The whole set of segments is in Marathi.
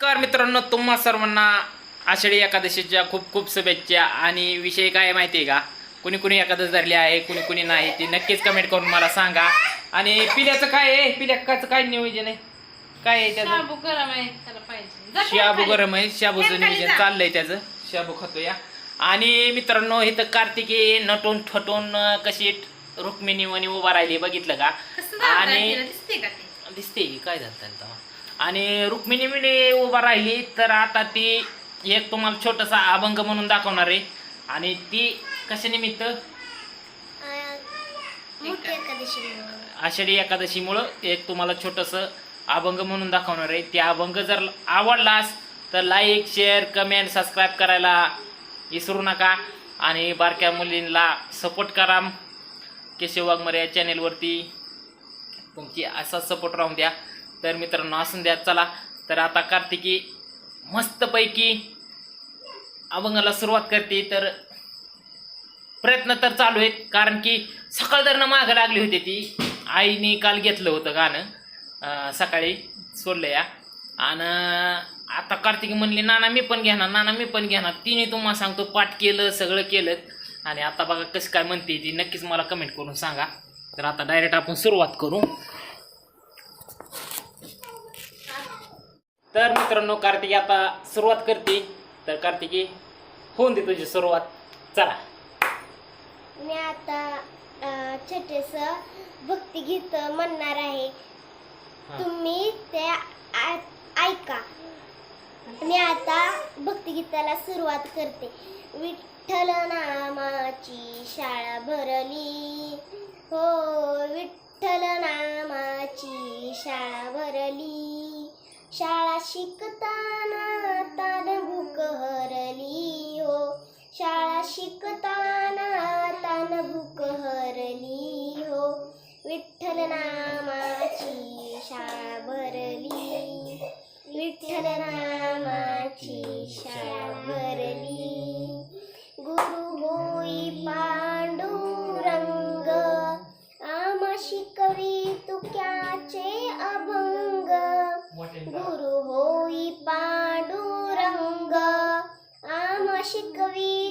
नमस्कार मित्रांनो तुम्हा सर्वांना आषाढी एकादशीच्या खूप खूप शुभेच्छा. आणि विषय काय माहिती आहे का? कुणी कुणी एकादश धरली आहे कुणी कुणी नाही ती नक्कीच कमेंट करून मला सांगा. आणि पिल्याचं काय आहे? पिल्याचं काय नियोजन आहे? काय आहे त्याचं? शाबू गरम आहे त्याला पाहिजे. जा शाबू खाली. गरम आहे शाबूचं नियोजन. चाललंय त्याचं. शाबू खातो या आणि मित्रांनो इथं कार्तिकी नटून ठटून अं, कशी रुक्मिणी वणी उभा राहिली बघितलं का? कसं आणि दिसते का ते? दिसते काय झालं त्याला? आणि रुक्मिणी मिणी उभा राहिली तर आता ती एक तुम्हाला छोटासा अभंग म्हणून दाखवणार आहे. आणि ती कशा निमित्त? आषाढी एकादशीमुळं एक तुम्हाला छोटंसं अभंग म्हणून दाखवणार आहे. ते अभंग जर आवडलास तर लाईक शेअर कमेंट सबस्क्राईब करायला विसरू नका. आणि बारक्या मुलींना सपोर्ट करा. केशव वाघमारे या चॅनेलवरती तुमची असा सपोर्ट राहून द्या. तर मित्रांनो असून द्या चला. तर आता कार्तिकी मस्तपैकी अभंगाला सुरुवात करते. तर प्रयत्न तर चालू आहेत कारण की सकाळ दरनं मागं लागली होती ती. आईने काल घेतलं होतं गाणं. सकाळी सोडलं या. आणि आता कार्तिकी म्हणली नाना मी पण घेणार नाना मी पण घेणार. तिने तुम्हाला सांगतो पाठ केलं सगळं केलं आणि आता बघा कसं काय म्हणते ती. नक्कीच मला कमेंट करून सांगा. तर आता डायरेक्ट आपण सुरुवात करू तर मित्रांनो कार्तिकी आता सुरुवात करते. तर कार्तिकी होऊन दे तुझी सुरुवात. चला. मी आता छोटेस भक्तिगीत म्हणणार आहे. तुम्ही ते ऐका. मी आता भक्तिगीताला सुरुवात करते. विठ्ठल नामाची शाळा भरली. हो विठ्ठल नामाची शाळा शिकताना तान भूक हरली हो. शाळा शिकताना तन भूक हरली हो. विठ्ठल नामाची शाळा भरली. विठ्ठल नामाची शाळा भरली. गुरु होई पा आम कवी.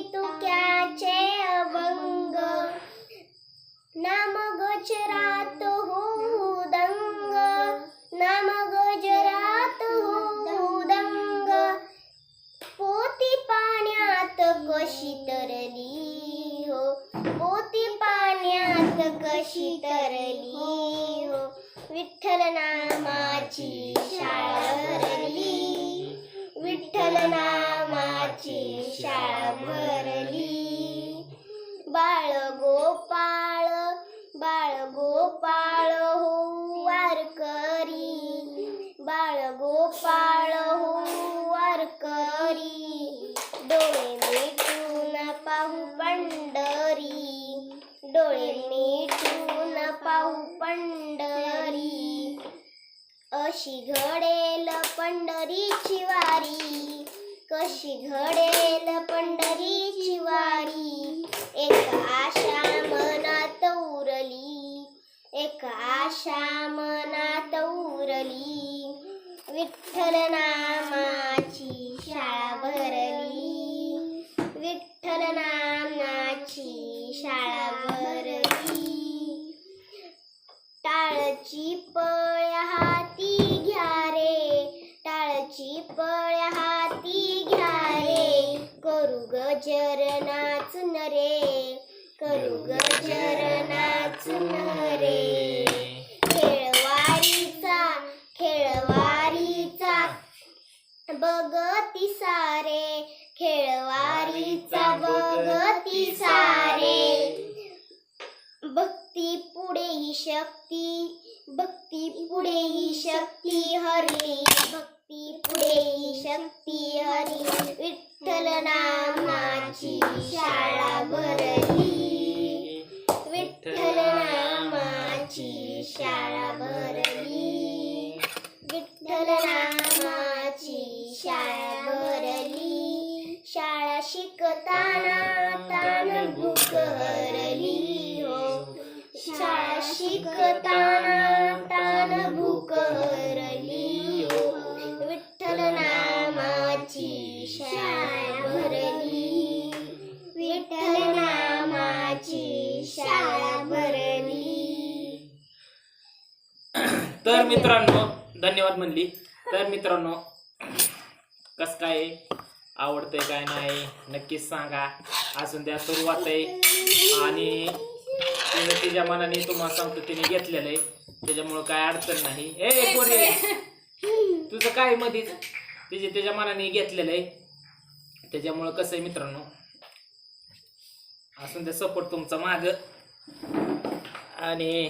कशी घडेल पंढरीची वारी? कशी घडेल पंढरीची वारी? एक आशा मनात उरली. एक आशा मनात उरली. विठ्ठल नामाची शाळा भरली. विठ्ठल नामाची शाळा चरणाच नरे नाचून रे. करू गजर नाचून रे. खेळवारीचा खेळवारीचा. बघती सारे. खेळवारीचा बघती सारे. भक्ती पुढे ही शक्ती भक्ती पुढे ही शक्ती हरली शिकताना तान भूक हरली विठ्ठल नामाची शाय भरली विठ्ठल नामाची शाळा भरली तर मित्रांनो धन्यवाद म्हणली. तर मित्रांनो कस काय? आवडतंय काय नाही? नक्कीच सांगा. अजून द्या सुरुवात आहे. आणि तिने तिच्या मनाने तुम्हाला सांगतो तिने घेतलेलं आहे. त्याच्यामुळं काय अडचण नाही. ए पोरे. तुझं काय मधीच? तिचे त्याच्या मनाने घेतलेलं आहे. त्याच्यामुळं कसं आहे मित्रांनो? असून ते सपोर्ट तुमचा माग. आणि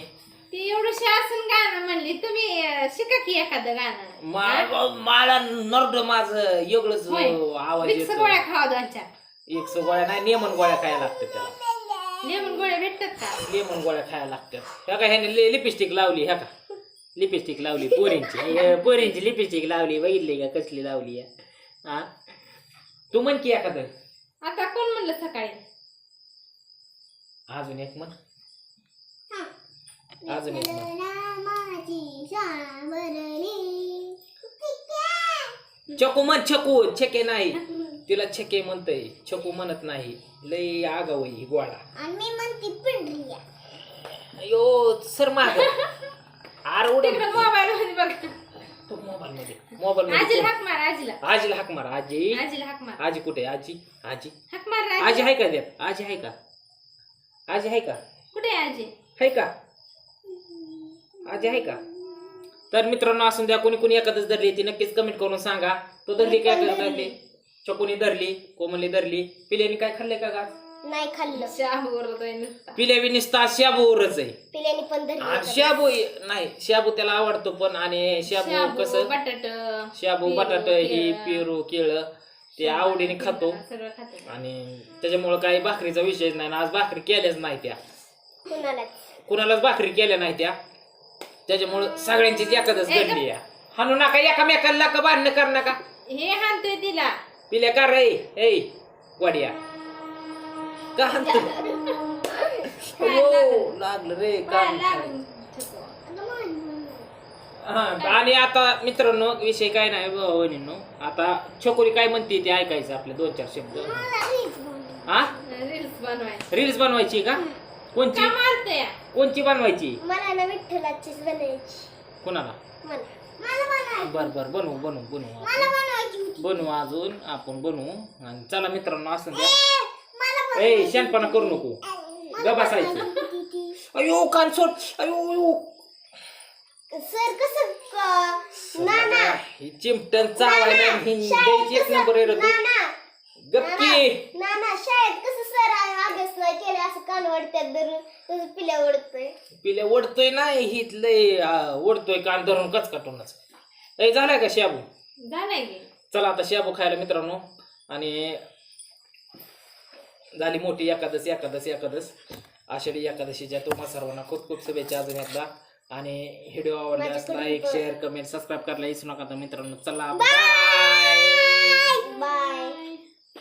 ती एवढं शासन गाणं म्हणली तुम्ही अं, शिका की एखादं गाणं. मा- मला नरड माझ होय. आवाज मिक्स येतो. गोळ्या खावा दोन चार. एक गोळ्या नाही लेमन गोळ्या खायला लागतात त्याला. लेमन गोळ्या भेटतात का? लेमन गोळ्या खायला लागतात. ह्या का ह्याने लिपस्टिक लावली ह्या का लिपस्टिक लावली पोरींची. हे पोरींची लिपस्टिक लावली बघितली का कसली लावली आहे? हा? तू म्हण की एखादं. आता कोण म्हणलं सकाळी? अजून एक म्हण. अजून एक म्हण. चकू म्हण छकू छके नाही. तिला छके म्हणतय छकू म्हणत नाही लय आगाव ही गोळा. आणि मी म्हणते पिंडरिया अयो सर माग. आर उडे तिकडे मोबाईल मध्ये बघ. तो मोबाईल मध्ये मोबाईल आजीला हाक मार आजीला. आजीला हाक मार आजी. आजीला हाक मार. आजी कुठे आहे? आजी आजी. हाक मार आजी. आजी आहे का त्यात? आजी आहे का? आजी आहे का? कुठे आहे आजी? आहे का? आजी आहे का? तर मित्रांनो असून द्या कोणी कोणी एखादच धरली ती नक्कीच कमेंट करून सांगा. तो धरली काय धरली चकुनी धरली कोमली धरली. पिल्याने काय खाल्ले का गाज नाही खाल्लं. नुसता पिल्या बी निसता शाबूवरच आहे. पिल्याने पण आणि धरली शाबू नाही शाबू त्याला आवडतो पण आणि शाबू शाबू कसं? बटाट शाबू बटाट ही. पेरू केळ ते आवडीने खातो. सगळं खातो. आणि त्याच्यामुळं काही भाकरीचा विषयच नाही. आणि आज भाकरी केल्याच नाही त्या. कुणालाच. कुणालाच भाकरी केल्या नाही त्या. त्याच्यामुळं सगळ्यांचीच एखादच ए, घडली या. हाणू नका एकामेकाला का बांधणं कर नका. हे हाणतोय तिला. पिल्या का रे ए वाडिया का हाणतो हो लागलं रे का पाय लागून ठेवतो. हा, आणि आता मित्रांनो विषय काय नाही वहिनींनो आता छोकरी काय म्हणते ते ऐकायचं आपले दोन चार शब्द हा रील्स बनवायची का कोणची कोणची बनवायची कोणाला बर बर बनवू बनवू बनवू होती. बनवू अजून आपण बनवू. आणि चला मित्रांनो असं द्या. ए, शानपणा करू नको. ग बसायचं. अयो कान सोड. अयो सर कसं चिमटन चावायला एक नंबर गप्पी. ना ना शाळेत कसं सर अभ्यास नाही केला असं कान वडत्यात धरून तसं पिल्या ओढतोय. पिले ओढतोय नाही हित लय आ, ओढतोय कान धरून कचकाटूनच. ए झालाय का शाबू? झालंय की. चला आता शाबू खायला मित्रांनो. आणि झाली मोठी एकादश एकादश एकादश आषाढी एकादशीच्या तुम्हा सर्वांना खूप खूप शुभेच्छा अजून एकदा. आणि व्हिडिओ आवडल्यास लाईक शेअर कमेंट सबस्क्राईब करायला विसरू नका तर मित्रांनो. चला बाय बाय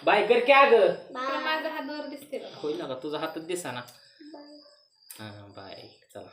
बाय कर क्या ग? माझा हात वर दिसते. होईल ना का तुझा हातच दिसा ना हा बाय. चला.